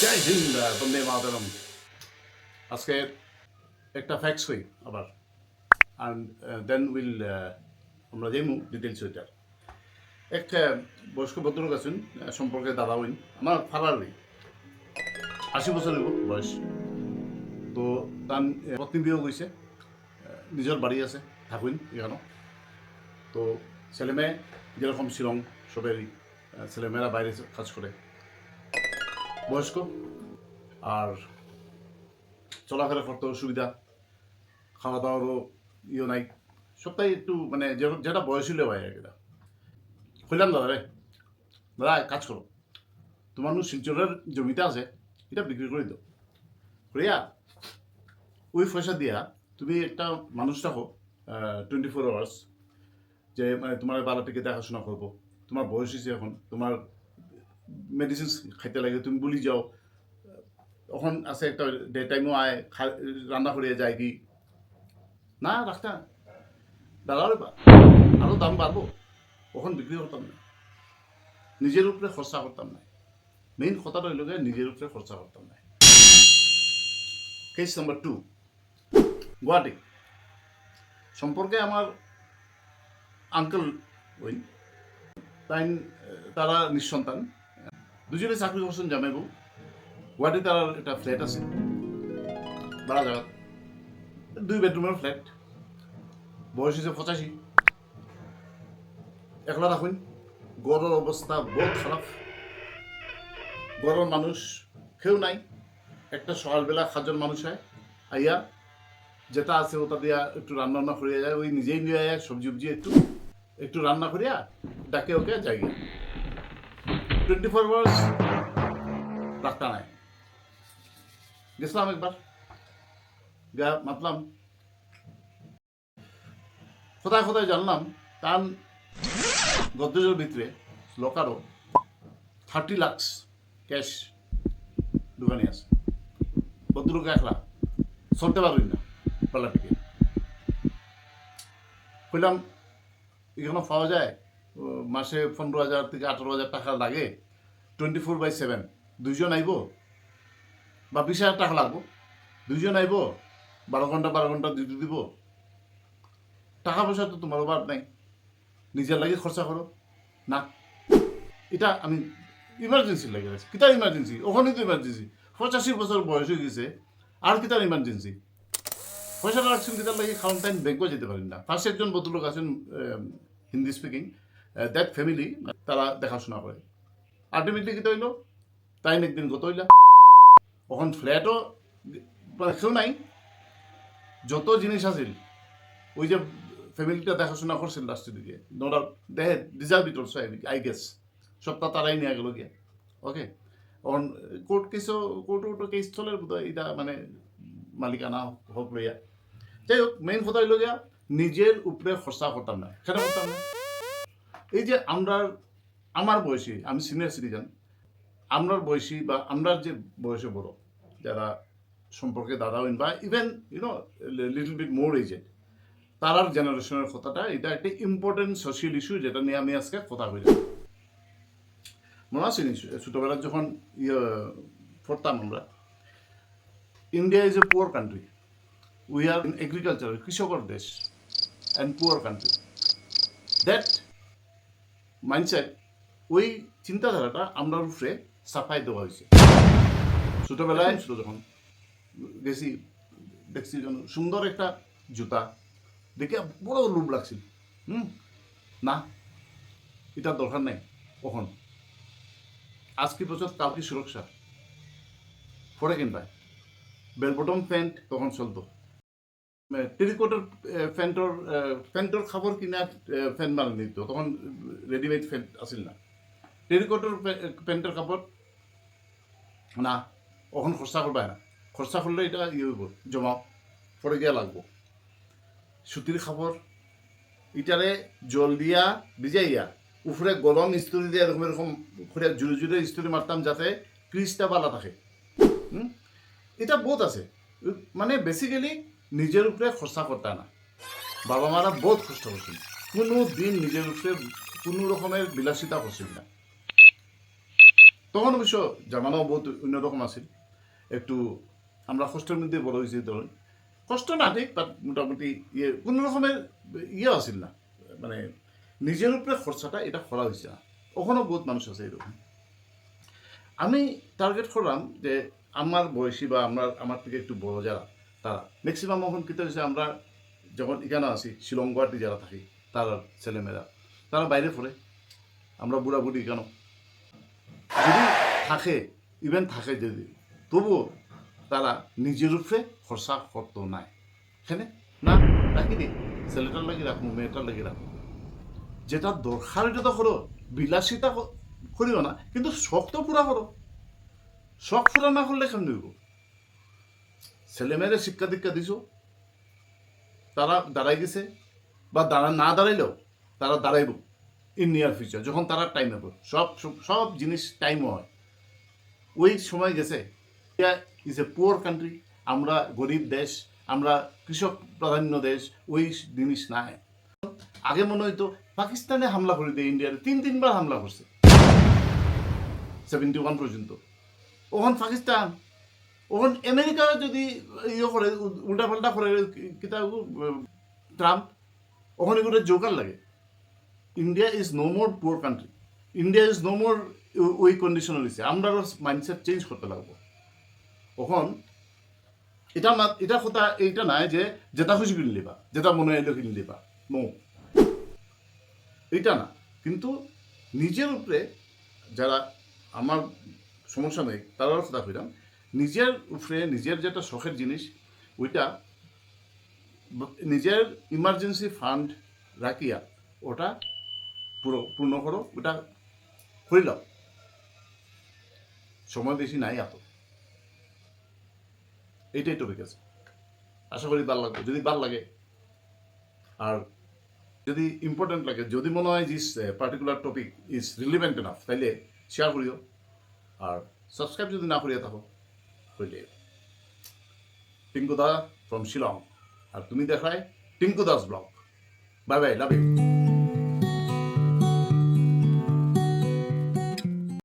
জয় হিন্দ বন্দে মাতরম। আজকে একটা ফ্যাক্টস হই আবার। অ্যান্ড দেন উইল আমরা যাইমু ডিটেলস ওইটার। এক বয়স্ক ভদ্রলোক আছেন সম্পর্কে দাদা হইন আমার ফারারই আশি বছর বয়স। তো আহ, পত্নী বিয়েও গৈছে নিজৰ বাড়ি আছে থাকুন এখানো। তো ছেলেমেয়ে যেরকম শিলং সবেরই ছেলেমেয়েরা বাইরে কাজ করে। বয়স্ক। আর চলাফেরা করতে অসুবিধা খাওয়া দাওয়ারও ইয়ে নাই। সবটাই একটু মানে যেটা বয়স হলে হয় এটা। কইলাম, দাদা রে, দাদা কাজ করো। তোমার শিলচরের জমিটা আছে, এটা বিক্রি করে দাও। করিয়া ওই পয়সা দিয়া তুমি একটা মানুষ রাখো টোয়েন্টি ফোর আওয়ার্স যে মানে তোমার বালাটিকে দেখাশোনা করব। তোমার বয়স হয়েছে এখন, তোমার মেডিসিন খাইতে লাগে, তুমি বলি যাও। তখন আছে একটা ডে টাইমও আয় খা- রান্না করিয়া যায় কি না রাখতা দাদার আরও দাম বাড়বো কখন বিক্রি করতাম না নিজের উপরে খরচা করতাম না মেইন কথাটা হইল নিজের উপরে খরচা করতাম না কেস নাম্বার টু গুয়াহাটি সম্পর্কে আমার আঙ্কেল ওই তাই তারা নিঃসন্তান। দুজনে চাকরি করছেন জামাইবু গুৱাহাটীত তার একটা ফ্ল্যাট আছে। ভাড়া জায়গা দুই বেডরুমের ফ্ল্যাট বয়স হয়েছে পঁচাশি। একলা রাখুন গড়ের অবস্থা বহুত খারাপ। গড়ের মানুষ কেউ নাই। একটা সকালবেলা সাতজন মানুষ হয়। আইয়া যেটা আছে ওটা দিয়া একটু রান্না বান্না করিয়া যায়। ওই নিজেই নিয়ে যায় সবজি উবজি একটু একটু রান্না করিয়া ডাকে ওকে যাই টোয়েন্টি ফোর আওয়ার্স রাখতা নাই। গেছিলাম একবার। গা, মাতলাম। কোথায় কোথায় জানলাম? তার গদ্রেজের ভিতরে লকারও থার্টি লাক্স ক্যাশ দোকানে আছে। ভদ্রলোক একলা চলতে পারবি না পাল্লাটিকে। কইলাম, এখানে পাওয়া যায়? মাসে পনেরো হাজার থেকে আঠারো হাজার টাকা লাগে। Twenty four by seven. দুইজন আইব? বা বিশ হাজার টাকা লাগবো। দুইজন আইব? বারো ঘণ্টা বারো ঘণ্টা ডিউটি দিব। টাকা পয়সা তো তোমার অভাব নাই। নিজের লাগে খরচা করো। না। এটা আমি ইমার্জেন্সি লাগে। কিতার ইমার্জেন্সি ওখানে তো ইমার্জেন্সি পঁচাশি বছর বয়স হয়ে গেছে। আর কিতার ইমার্জেন্সি পয়সা রাখছেন, কিতার লাগে খাওয়ান টাইম ব্যাংকও যেতে পারেন না। পাশে একজন ভদ্রলোক আছেন হিন্দি স্পিকিং দ্যাট ফ্যামিলি তারা দেখাশোনা করে। আলটিমেটলি কিতা হইল তাই একদিন গত হইলা। এখন ফ্ল্যাটও মানে কেউ নাই। যত জিনিস আছিল, ওই যে ফ্যামিলিটা দেখাশোনা করছিল লাস্টের দিকে নোরা দেহে deserve it also I guess সবটা তারাই নিয়ে গেল গিয়া। ওকে এখন কোর্ট কেসও কোর্ট কোর্ট কেস চলে এটা মানে মালিকানা হোক লইয়া। যাই হোক মেইন কথা হইল গিয়া, নিজের উপরে খরচা করতাম না। কেন করতাম না? এই যে আমরা আমার বয়সী, আমি সিনিয়র সিটিজেন আমরার বয়সী বা আমরার যে বয়সে বড়, যারা সম্পর্কে দাদা হইন বা even you know little bit more aged তারার জেনারেশনের কথাটা, এটা একটা ইম্পর্টেন্ট সোশিয়াল ইস্যু যেটা নিয়ে আমি আজকে কথা বললাম মনে আছে নি? ছোটবেলায় যখন ইয়ে পড়তাম আমরা India is a poor country we are in agriculture কৃষকর দেশ and poor country that mindset ওই চিন্তাধারাটা আমরা উপরে সাফাই দেওয়া হয়েছে। ছোটবেলায় ছিল যখন? গেছি দেখছি সুন্দর একটা জুতা। দেখে বড় লোভ লাগছিল। হুম? না এটা দরকার নাই। কখন? আজকে বছর কালকে সুরক্ষা। পরে কিনবাই বেল বটম প্যান্ট তখন চলতো। টেরিকোটার প্যান্টর প্যান্টর খাবার কিনা প্যান্ট মানে নিত তখন রেডিমেড প্যান্ট আছিল না। টেরিকোটার প্যান্টের কাপড় না ওখান খরচা করবাই না খরচা করলে এটা ইয়ে হইব জমা পরে গিয়া লাগবো সুতির খাবার ইটারে জল দিয়া ভিজাইয়া উপরে গরম ইস্তুরি দিয়ে এরকম এরকম করে জুড়ে জুড়ে ইস্তুরি মারতাম যাতে ক্রিজটা বালা থাকে? এটা বহুত আছে মানে বেসিক্যালি নিজের উপরে খরচা করতে না বাবা মারা বহুত কষ্ট করছিল কোনো দিন নিজের উপরে কোনো রকমের বিলাসিতা করছিল না তখন অবশ্য জামানো বহুত অন্যরকম আছিল। একটু আমরা কষ্টের মধ্যে বড় হয়েছি ধরুন। কষ্ট না ঠিক বাট মোটামুটি ইয়ে কোনো রকমের ইয়ে আছিল না। মানে নিজের উপরে খরচাটা এটা করা হয়েছে না। ওখানেও বহুত মানুষ আছে এরকম। আমি টার্গেট করলাম যে আমার বয়সী বা আমার আমার থেকে একটু বড় যারা, তারা। ম্যাক্সিমাম এখন কী হয়েছে, আমরা যখন এখানে আছি, শিলং গুয়াহাটি যারা থাকি, তারা ছেলেমেয়েরা, তারা বাইরে পড়ে। আমরা বুড়া বুড়ি কেন? যদি থাকে ইভেন থাকে যদি, তবুও তারা নিজের উপরে খরচা করতো নাই। এখানে না, রাখি দে। ছেলেটার লাগি রাখব মেয়েটার লাগি রাখব যেটা দরকার তো করো, বিলাসিতা ক- করিও না, কিন্তু শখ তো পুরা করো। শখ পুরা না করলে কেমন হইব? ছেলেমেয়েরা শিক্ষা দীক্ষা দিছো? তারা দাঁড়াই গেছে, বা দাঁড়া না দাঁড়াইলেও তারা দাঁড়াইব। ইন নিয়ার ফিউচার যখন তারা টাইম হবে সব, সব- জিনিস টাইম হয়। ওই সময় গেছে, India is a poor country আমরা গরিব দেশ, আমরা কৃষক প্রাধান্য দেশ, ওই জিনিস নাই। আগে মনে হইতো, পাকিস্তানে হামলা করে দেয় ইন্ডিয়ার তিন, তিনবার হামলা করছে। সেভেন্টি ওয়ান পর্যন্ত। ওখান পাকিস্তান, ওখান আমেরিকা যদি ইয়ে করে উল্টা পাল্টা করে কিতা ট্রাম্প, ওখানে করে জোকার লাগে। India is no more poor country India is no more ওই কন্ডিশন হয়েছে আমরা মাইন্ডসেট চেঞ্জ করতে লাগবো। তখন এটা না এটা কথা এইটা নাই যে যেটা খুশি কিনে লিবা যেটা মনে এলো কিনে লিবা নো এইটা না। কিন্তু নিজের উপরে যারা আমার সমস্যা নেই, তারাও কথা কইলাম, নিজের উপরে নিজের যেটা শখের জিনিস, ওইটা নিজের ইমার্জেন্সি ফান্ড রাখিয়া ওটা পুরো পূর্ণ করো, ওটা করে দাও সময় বেশি নাই এত। এইটাই টপিক আছে। আশা করি ভালো লাগবে, যদি ভালো লাগে। আর যদি ইম্পর্টেন্ট লাগে, যদি মনে হয় this particular topic is relevant enough তাইলে শেয়ার করিও। আর সাবস্ক্রাইব যদি না করিয়া থাকো, হইলে। টিঙ্কু দা ফ্রম শিলং আর তুমি দেখায় Tinku Das blog. Bye bye love you